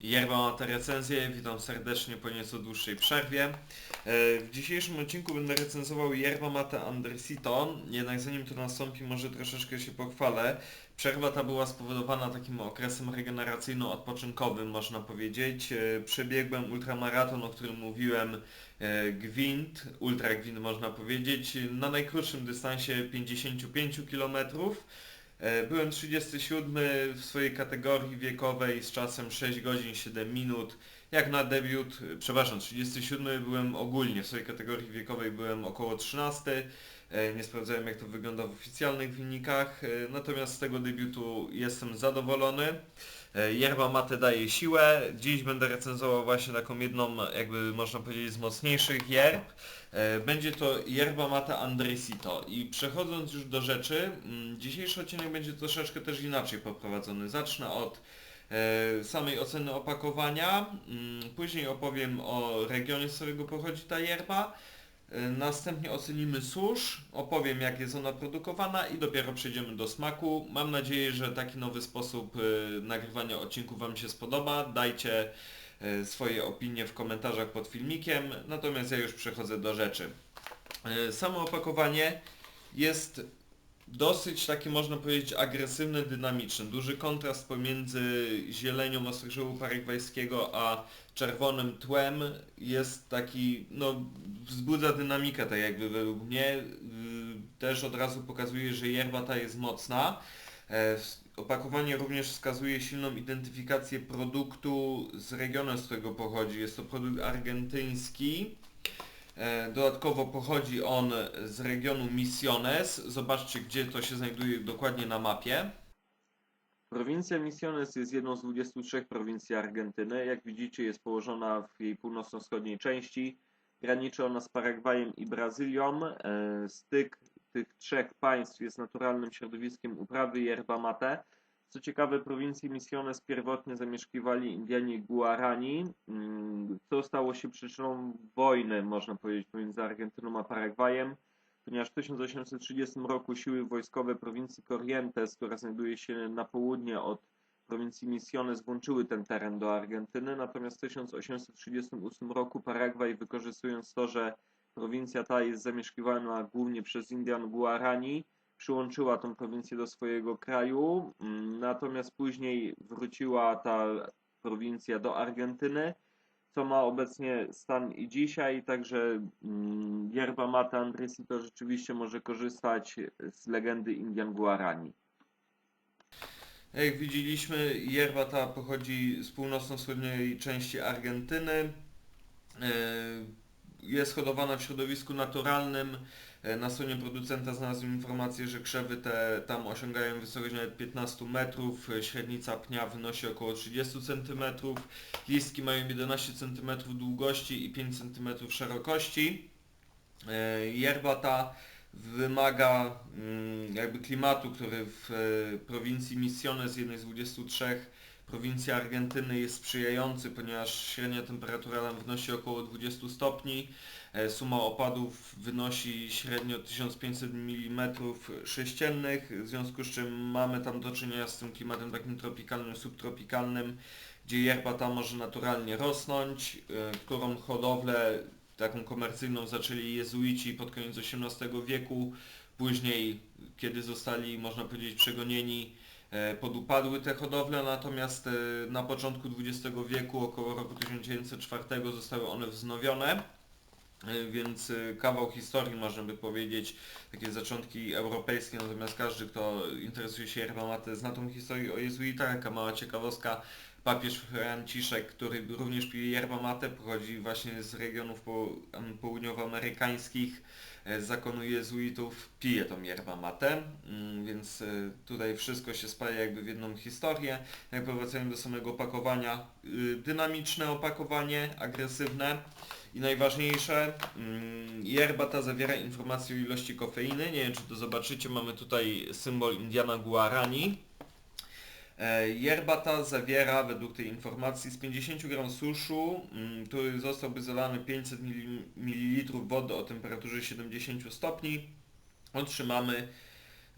Yerba Mate recenzję, witam serdecznie po nieco dłuższej przerwie. E, W dzisiejszym odcinku będę recenzował Yerba Mate Andresito, jednak zanim to nastąpi może troszeczkę się pochwalę. Przerwa ta była spowodowana takim okresem regeneracyjno-odpoczynkowym można powiedzieć. E, Przebiegłem ultramaraton, o którym mówiłem, e, Gwint, Ultra Gwint można powiedzieć, na najkrótszym dystansie 55 kilometrów. E, Byłem 37 w swojej kategorii wiekowej z czasem 6 godzin 7 minut. Jak na debiut, e, przepraszam, 37 byłem ogólnie w swojej kategorii wiekowej byłem około 13. E, Nie sprawdzałem jak to wygląda w oficjalnych wynikach, natomiast z tego debiutu jestem zadowolony. E, Yerba Mate daje siłę. Dziś będę recenzował właśnie taką jedną, jakby można powiedzieć, z mocniejszych yerb. E, Będzie to Yerba Mate Andresito i przechodząc już do rzeczy, mm, dzisiejszy odcinek będzie troszeczkę też inaczej poprowadzony. Zacznę od e, samej oceny opakowania, mm, później opowiem o regionie, z którego pochodzi ta yerba, e, następnie ocenimy susz, opowiem jak jest ona produkowana i dopiero przejdziemy do smaku. Mam nadzieję, że taki nowy sposób e, nagrywania odcinków Wam się spodoba. Dajcie e, swoje opinie w komentarzach pod filmikiem, natomiast ja już przechodzę do rzeczy. E, Samo opakowanie jest dosyć takie można powiedzieć agresywne, dynamiczne. Duży kontrast pomiędzy zielenią ostrzeżowu paragwajskiego a czerwonym tłem jest taki, no wzbudza dynamikę tak jakby według mnie. Yy, Też od razu pokazuje, że yerba ta jest mocna. E, Opakowanie również wskazuje silną identyfikację produktu z regionu, z którego pochodzi. Jest to produkt argentyński. E, Dodatkowo pochodzi on z regionu Misiones. Zobaczcie, gdzie to się znajduje dokładnie na mapie. Prowincja Misiones jest jedną z 23 prowincji Argentyny. Jak widzicie jest położona w jej północno-wschodniej części. Graniczy ona z Paragwajem i Brazylią. E, Styk tych trzech państw jest naturalnym środowiskiem uprawy yerba mate. Co ciekawe, prowincję Misiones pierwotnie zamieszkiwali Indianie Guarani, mm, co stało się przyczyną wojny, można powiedzieć, pomiędzy Argentyną a Paragwajem ponieważ w 1830 roku siły wojskowe prowincji Corrientes, która znajduje się na południe od prowincji Misiones, włączyły ten teren do Argentyny, natomiast w 1838 roku Paragwaj, wykorzystując to, że prowincja ta jest zamieszkiwana głównie przez Indian Guarani, przyłączyła tą prowincję do swojego kraju, mm, natomiast później wróciła ta prowincja do Argentyny, co ma obecnie stan i dzisiaj, także mm, yerba mate Andresito rzeczywiście może korzystać z legendy Indian Guarani. Jak widzieliśmy, yerba ta pochodzi z północno-wschodniej części Argentyny. E, Jest hodowana w środowisku naturalnym. E, Na stronie producenta znalazłem informację, że krzewy te tam osiągają wysokość nawet 15 metrów, e, średnica pnia wynosi około 30 cm, listki mają 11 cm długości i 5 cm szerokości. E, Yerba ta wymaga mm, jakby klimatu, który w e, prowincji Misiones, jednej z 23 prowincji Argentyny jest sprzyjający, ponieważ średnia temperatura tam wynosi około 20 stopni. E, Suma opadów wynosi średnio 1500 mm sześciennych, w związku z czym mamy tam do czynienia z tym klimatem takim tropikalnym, subtropikalnym, gdzie yerba ta może naturalnie rosnąć, e, którą hodowlę taką komercyjną zaczęli jezuici pod koniec XVIII wieku. Później, kiedy zostali, można powiedzieć, przegonieni, e, podupadły te hodowle, natomiast na początku XX wieku, około roku 1904 zostały one wznowione. E, Więc e, kawał historii można by powiedzieć, takie zaczątki europejskie, natomiast każdy kto interesuje się yerba mate zna tą historię o jezuitach, taka mała ciekawostka. Papież Franciszek, który również pije yerba pochodzi właśnie z regionów em, południowoamerykańskich, zakonu jezuitów, pije tą yerba mate, mm, więc e, tutaj wszystko się spaja jakby w jedną historię. Jak wracając do samego opakowania, y, dynamiczne opakowanie, agresywne i najważniejsze, mm, yerba ta zawiera informacje o ilości kofeiny, nie wiem czy to zobaczycie, mamy tutaj symbol Indiana Guarani. E, Yerba ta zawiera według tej informacji z 50 gram suszu, mm, który zostałby zalany 500 ml wody o temperaturze 70 stopni. Otrzymamy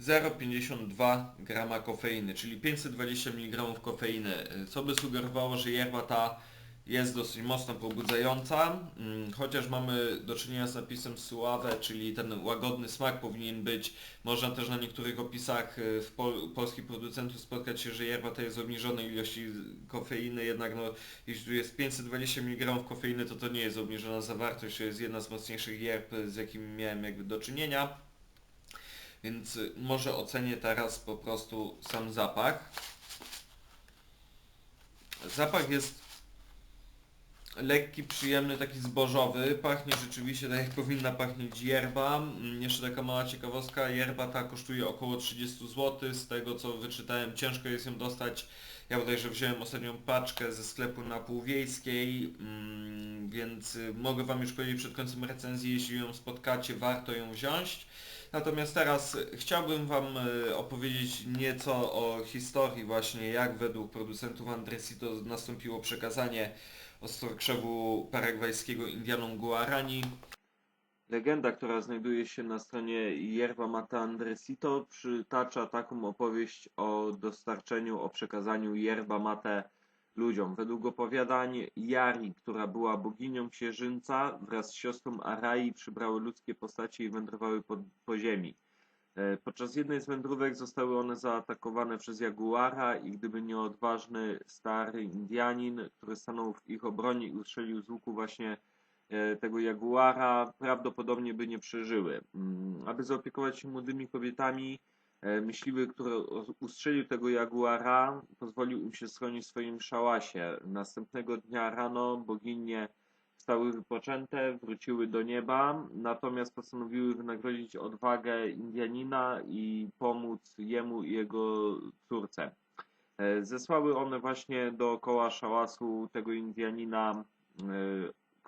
0,52 grama kofeiny, czyli 520 mg kofeiny, co by sugerowało, że yerba ta jest dosyć mocno pobudzająca, mm, chociaż mamy do czynienia z napisem suave, czyli ten łagodny smak powinien być. Można też na niektórych opisach y, w pol polskich producentów spotkać się, że yerba ta jest o obniżonej ilości kofeiny, jednak no, jeśli tu jest 520 mg kofeiny, to to nie jest obniżona zawartość, to jest jedna z mocniejszych yerb, z jakimi miałem jakby do czynienia. Więc y, może ocenię teraz po prostu sam zapach. Zapach jest lekki, przyjemny, taki zbożowy. Pachnie rzeczywiście tak jak powinna pachnieć yerba. Mm, Jeszcze taka mała ciekawostka, yerba ta kosztuje około 30 zł. Z tego co wyczytałem, ciężko jest ją dostać. Ja bodajże wziąłem ostatnią paczkę ze sklepu na Półwiejskiej, mm, więc y, mogę Wam już powiedzieć przed końcem recenzji, jeśli ją spotkacie, warto ją wziąć. Natomiast teraz chciałbym Wam y, opowiedzieć nieco o historii właśnie, jak według producentów Andresito nastąpiło przekazanie ostrokrzewu paragwajskiego Indianom Guarani. Legenda, która znajduje się na stronie Yerba Mate Andresito, przytacza taką opowieść o dostarczeniu, o przekazaniu Yerba Mate ludziom. Według opowiadań Jari, która była boginią księżyca, wraz z siostrą Arai przybrały ludzkie postacie i wędrowały po, po ziemi. E, Podczas jednej z wędrówek zostały one zaatakowane przez jaguara i gdyby nie odważny stary Indianin, który stanął w ich obronie i ustrzelił z łuku właśnie e, tego jaguara, prawdopodobnie by nie przeżyły. Mm, Aby zaopiekować się młodymi kobietami, e, myśliwy, który ustrzelił tego jaguara, pozwolił im się schronić w swoim szałasie. Następnego dnia rano boginie stały wypoczęte, wróciły do nieba, natomiast postanowiły wynagrodzić odwagę Indianina i pomóc jemu i jego córce. E, Zesłały one właśnie dookoła szałasu tego Indianina e,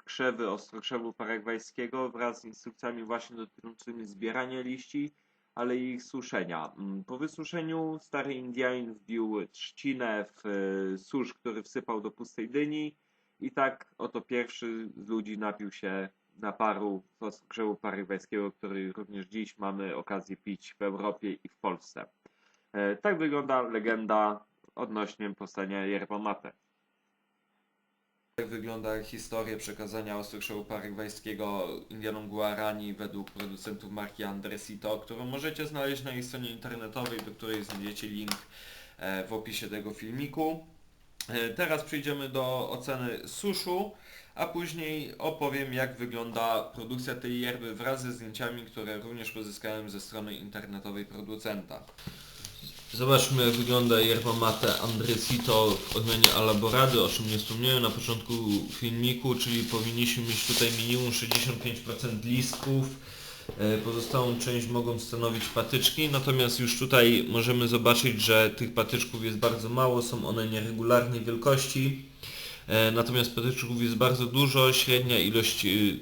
krzewy ostrokrzewu paragwajskiego wraz z instrukcjami właśnie dotyczącymi zbierania liści, ale i ich suszenia. Mm, Po wysuszeniu stary Indianin wbił trzcinę w e, susz, który wsypał do pustej dyni i tak oto pierwszy z ludzi napił się naparu z ostrokrzewu paragwajskiego, który również dziś mamy okazję pić w Europie i w Polsce. E, Tak wygląda legenda odnośnie powstania yerba mate. Jak wygląda historia przekazania ostrokrzewu paragwajskiego Indianom Guarani według producentów marki Andresito, którą możecie znaleźć na jej stronie internetowej, do której znajdziecie link e, w opisie tego filmiku. E, Teraz przejdziemy do oceny suszu, a później opowiem jak wygląda produkcja tej yerby wraz ze zdjęciami, które również pozyskałem ze strony internetowej producenta. Zobaczmy jak wygląda yerba mate Andresito w odmianie Alaborady, o czym nie wspomniałem na początku filmiku, czyli powinniśmy mieć tutaj minimum 65% listków, pozostałą część mogą stanowić patyczki, natomiast już tutaj możemy zobaczyć, że tych patyczków jest bardzo mało, są one nieregularnej wielkości. E, Natomiast patyczków jest bardzo dużo, średnia ilość y,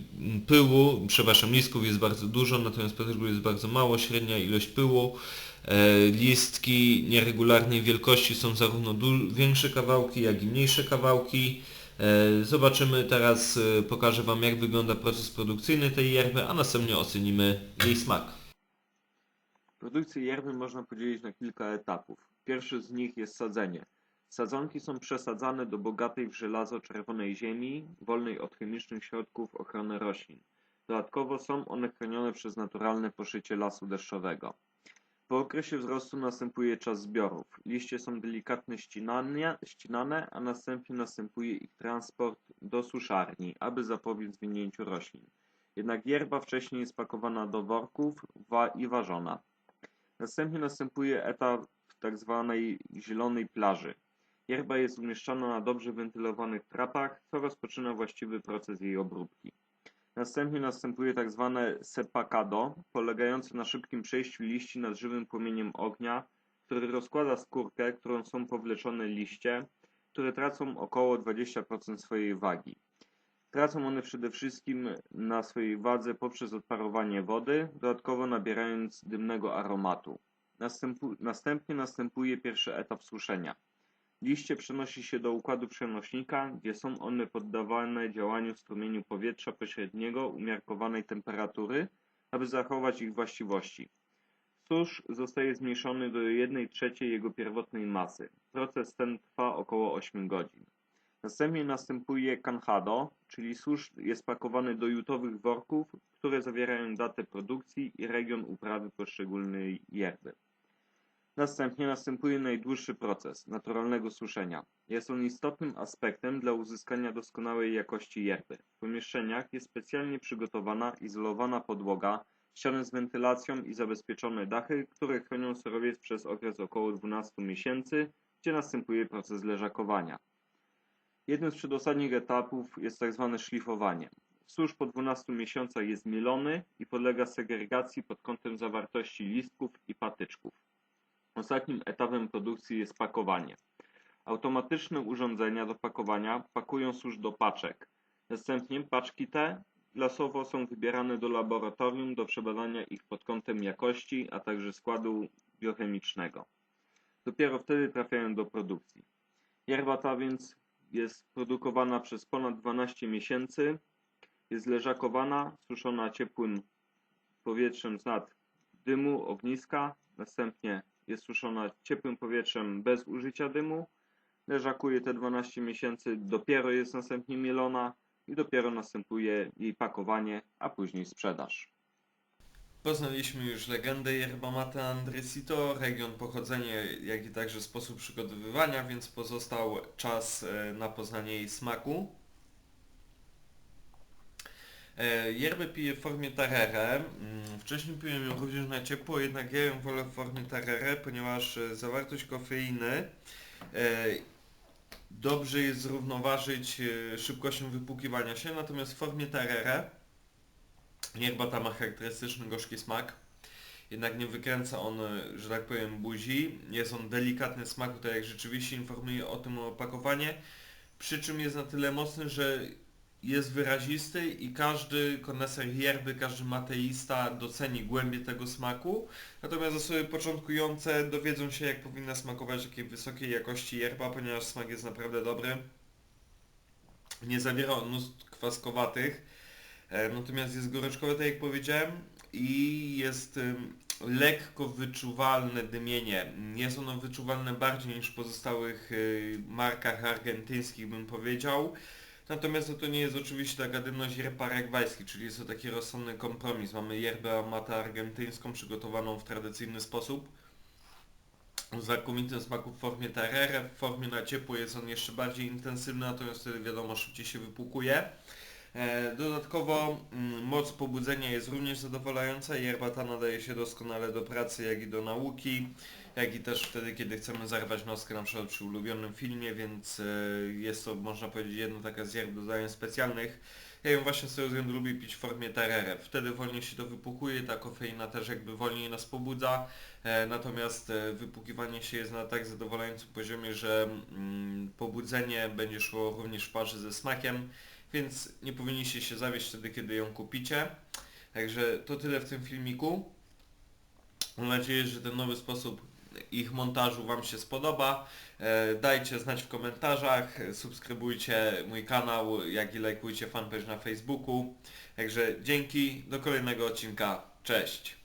pyłu, przepraszam, listków jest bardzo dużo, natomiast patyczków jest bardzo mało, średnia ilość pyłu. E, Listki nieregularnej wielkości są zarówno większe kawałki, jak i mniejsze kawałki. E, Zobaczymy teraz, e, pokażę Wam jak wygląda proces produkcyjny tej yerby, a następnie ocenimy jej smak. Produkcję yerby można podzielić na kilka etapów. Pierwszy z nich jest sadzenie. Sadzonki są przesadzane do bogatej w żelazo czerwonej ziemi, wolnej od chemicznych środków ochrony roślin. Dodatkowo są one chronione przez naturalne poszycie lasu deszczowego. Po okresie wzrostu następuje czas zbiorów. Liście są delikatnie ścinane, ścinane, a następnie następuje ich transport do suszarni, aby zapobiec winięciu roślin. Jednak yerba wcześniej jest pakowana do worków wa i ważona. Następnie następuje etap tzw. zielonej plaży. Yerba jest umieszczana na dobrze wentylowanych trapach, co rozpoczyna właściwy proces jej obróbki. Następnie następuje tzw. sepakado, polegające na szybkim przejściu liści nad żywym płomieniem ognia, który rozkłada skórkę, którą są powleczone liście, które tracą około 20% swojej wagi. Tracą one przede wszystkim na swojej wadze poprzez odparowanie wody, dodatkowo nabierając dymnego aromatu. Następnie następuje pierwszy etap suszenia. Liście przenosi się do układu przenośnika, gdzie są one poddawane działaniu strumieniu powietrza pośredniego umiarkowanej temperatury, aby zachować ich właściwości. Susz zostaje zmniejszony do 1 trzeciej jego pierwotnej masy. Proces ten trwa około 8 godzin. Następnie następuje kanhado, czyli susz jest pakowany do jutowych worków, które zawierają datę produkcji i region uprawy poszczególnej yerby. Następnie następuje najdłuższy proces naturalnego suszenia. Jest on istotnym aspektem dla uzyskania doskonałej jakości yerby. W pomieszczeniach jest specjalnie przygotowana, izolowana podłoga, ściany z wentylacją i zabezpieczone dachy, które chronią surowiec przez okres około 12 miesięcy, gdzie następuje proces leżakowania. Jednym z przedostatnich etapów jest tzw. szlifowanie. Susz po 12 miesiącach jest mielony i podlega segregacji pod kątem zawartości listków i patyczków. Ostatnim etapem produkcji jest pakowanie. Automatyczne urządzenia do pakowania pakują susz do paczek. Następnie paczki te losowo są wybierane do laboratorium do przebadania ich pod kątem jakości, a także składu biochemicznego. Dopiero wtedy trafiają do produkcji. Yerba ta więc jest produkowana przez ponad 12 miesięcy, jest leżakowana, suszona ciepłym powietrzem z nad dymu, ogniska, następnie jest suszona ciepłym powietrzem bez użycia dymu, leżakuje te 12 miesięcy, dopiero jest następnie mielona i dopiero następuje jej pakowanie, a później sprzedaż. Poznaliśmy już legendę yerba mate Andresito, region pochodzenie, jak i także sposób przygotowywania, więc pozostał czas e, na poznanie jej smaku. E, Yerbę piję w formie tarere. Mm, Wcześniej piłem ją również na ciepło, jednak ja ją wolę w formie tarere, ponieważ e, zawartość kofeiny e, dobrze jest zrównoważyć szybkością wypłukiwania się, natomiast w formie tarere Yerba ta ma charakterystyczny gorzki smak, jednak nie wykręca on, że tak powiem, buzi. Jest on delikatny smaku, tak jak rzeczywiście informuje o tym opakowanie, przy czym jest na tyle mocny, że jest wyrazisty i każdy koneser yerby, każdy mateista doceni głębię tego smaku. Natomiast osoby początkujące dowiedzą się jak powinna smakować takiej wysokiej jakości yerba, ponieważ smak jest naprawdę dobry. Nie zawiera on mnóstw kwaskowatych, e, natomiast jest goryczkowy, tak jak powiedziałem, i jest lekko wyczuwalne dymienie. Jest ono wyczuwalne bardziej niż w pozostałych y, markach argentyńskich, bym powiedział. Natomiast no to nie jest oczywiście taka dymność yerb paragwajski, czyli jest to taki rozsądny kompromis. Mamy yerbę matę argentyńską przygotowaną w tradycyjny sposób. O znakomitym smaku w formie tarere, w formie na ciepło jest on jeszcze bardziej intensywny, natomiast wtedy wiadomo szybciej się wypłukuje. E, Dodatkowo mm, moc pobudzenia jest również zadowalająca. Yerba ta nadaje się doskonale do pracy, jak i do nauki, jak i też wtedy, kiedy chcemy zarwać noskę na przykład przy ulubionym filmie, więc e, jest to, można powiedzieć, jedna taka z do zadań specjalnych. Ja ją właśnie z tego względu lubię pić w formie tarere. Wtedy wolniej się to wypukuje, ta kofeina też jakby wolniej nas pobudza, e, natomiast e, wypukiwanie się jest na tak zadowalającym poziomie, że mm, pobudzenie będzie szło również w parze ze smakiem więc nie powinniście się zawieść wtedy, kiedy ją kupicie. Także to tyle w tym filmiku. Mam nadzieję, że ten nowy sposób ich montażu Wam się spodoba. E, Dajcie znać w komentarzach, subskrybujcie mój kanał, jak i lajkujcie fanpage na Facebooku. Także dzięki, do kolejnego odcinka, cześć!